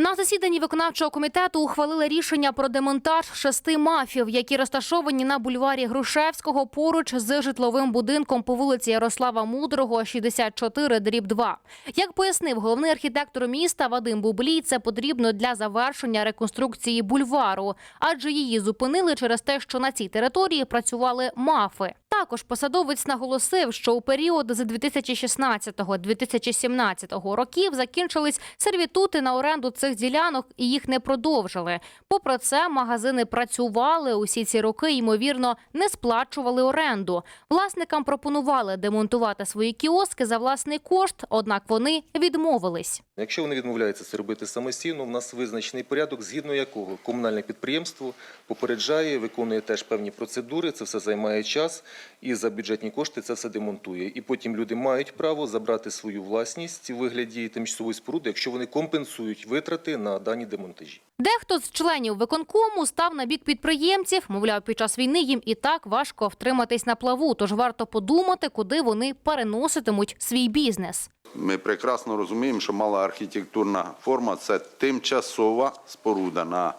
На засіданні виконавчого комітету ухвалили рішення про демонтаж шести мафів, які розташовані на бульварі Грушевського поруч з житловим будинком по вулиці Ярослава Мудрого, 64, дріб 2. Як пояснив головний архітектор міста Вадим Бублій, це потрібно для завершення реконструкції бульвару, адже її зупинили через те, що на цій території працювали мафи. Також посадовець наголосив, що у період з 2016-2017 років закінчились сервітути на оренду цих ділянок і їх не продовжили. Попри це, магазини працювали усі ці роки, ймовірно, не сплачували оренду. Власникам пропонували демонтувати свої кіоски за власний кошт, однак вони відмовились. Якщо вони відмовляються це робити самостійно, в нас визначений порядок, згідно якого комунальне підприємство попереджає, виконує теж певні процедури, це все займає час і за бюджетні кошти це все демонтує. І потім люди мають право забрати свою власність у вигляді тимчасової споруди, якщо вони компенсують витрати на дані демонтажі. Дехто з членів виконкому став на бік підприємців. Мовляв, під час війни їм і так важко втриматись на плаву. Тож варто подумати, куди вони переноситимуть свій бізнес. Ми прекрасно розуміємо, що мала архітектурна форма це тимчасова споруда на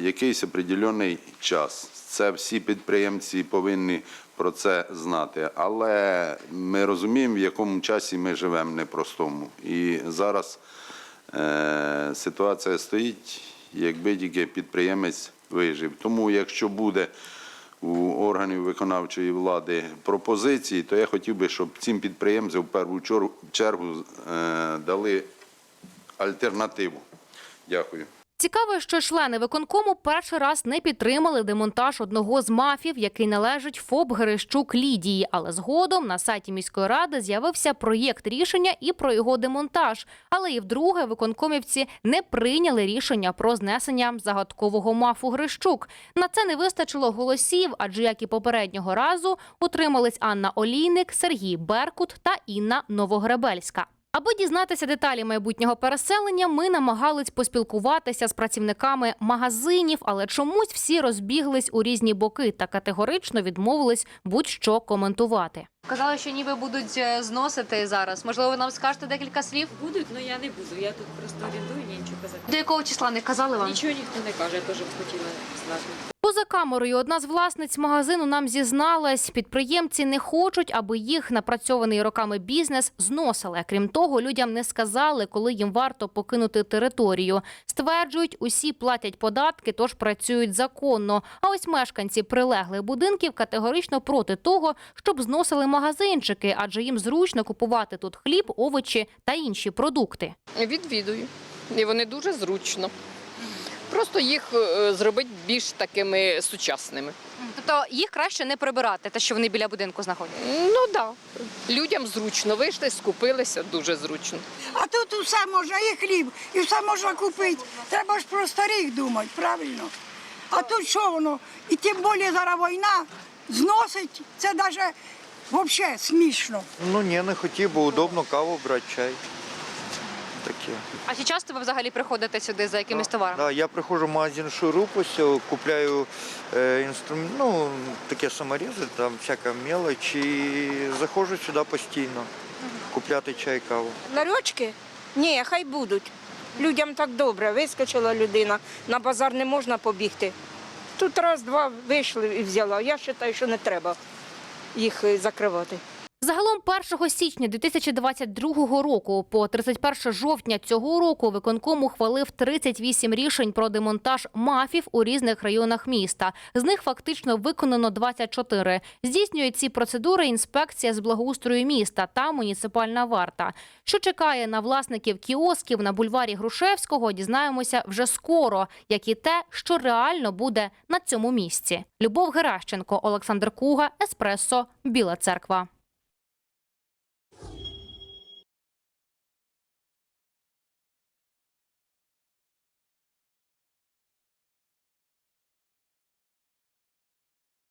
якийсь определений час. Це всі підприємці повинні про це знати. Але ми розуміємо, в якому часі ми живемо непростому. І зараз е, ситуація стоїть, якби тільки підприємець вижив. Тому, якщо буде у органів виконавчої влади пропозиції, то я хотів би, щоб цим підприємцям в першу чергу е, дали альтернативу. Дякую. Цікаво, що члени виконкому перший раз не підтримали демонтаж одного з мафів, який належить ФОП Герещук Лідії. Але згодом на сайті міської ради з'явився проєкт рішення і про його демонтаж. Але і вдруге виконкомівці не прийняли рішення про знесення загадкового мафу Грищук. На це не вистачило голосів, адже як і попереднього разу утримались Анна Олійник, Сергій Беркут та Інна Новогребельська. Аби дізнатися деталі майбутнього переселення, ми намагались поспілкуватися з працівниками магазинів, але чомусь всі розбіглись у різні боки та категорично відмовились будь-що коментувати. Казали, що ніби будуть е, зносити зараз. Можливо, ви нам скажете декілька слів. Будуть, але я не буду. Я тут просто орендую, я нічого казати. До якого числа не казали вам? Нічого ніхто не каже, я теж б хотіла знати. Поза камерою одна з власниць магазину нам зізналась, підприємці не хочуть, аби їх напрацьований роками бізнес зносили. Крім того, людям не сказали, коли їм варто покинути територію. Стверджують, усі платять податки, тож працюють законно. А ось мешканці прилеглих будинків категорично проти того, щоб зносили магазинчики, адже їм зручно купувати тут хліб, овочі та інші продукти. Відвідую. І вони дуже зручно. Просто їх е, зробити більш такими сучасними. Тобто їх краще не прибирати, те, що вони біля будинку знаходяться. Ну так. Да. Людям зручно. Вийшли, скупилися, дуже зручно. А тут усе можна, і хліб, і все можна купити. Треба ж про старих думати, правильно. А тут що воно? І тим більше зараз війна зносить, це навіть взагалі смішно. Ну ні, не хотів, бо удобно каву брати, чай. Таке. А чи часто ви взагалі приходите сюди за якимись товарами? Да, я приходжу в магазин Шурупус, купляю е, інструмент, ну, таке саморізи, там всяка мелоч, і заходжу сюди постійно купляти чай, каву. Ларьочки? Ні, хай будуть. Людям так добре. Вискочила людина, на базар не можна побігти. Тут раз-два вийшли і взяла. Я вважаю, що не треба їх е, закривати. Загалом 1 січня 2022 року по 31 жовтня цього року виконком ухвалив 38 рішень про демонтаж мафів у різних районах міста. З них фактично виконано 24. Здійснює ці процедури інспекція з благоустрою міста та муніципальна варта. Що чекає на власників кіосків на бульварі Грушевського, дізнаємося вже скоро, як і те, що реально буде на цьому місці. Любов Геращенко, Олександр Куга, Еспресо, Біла Церква.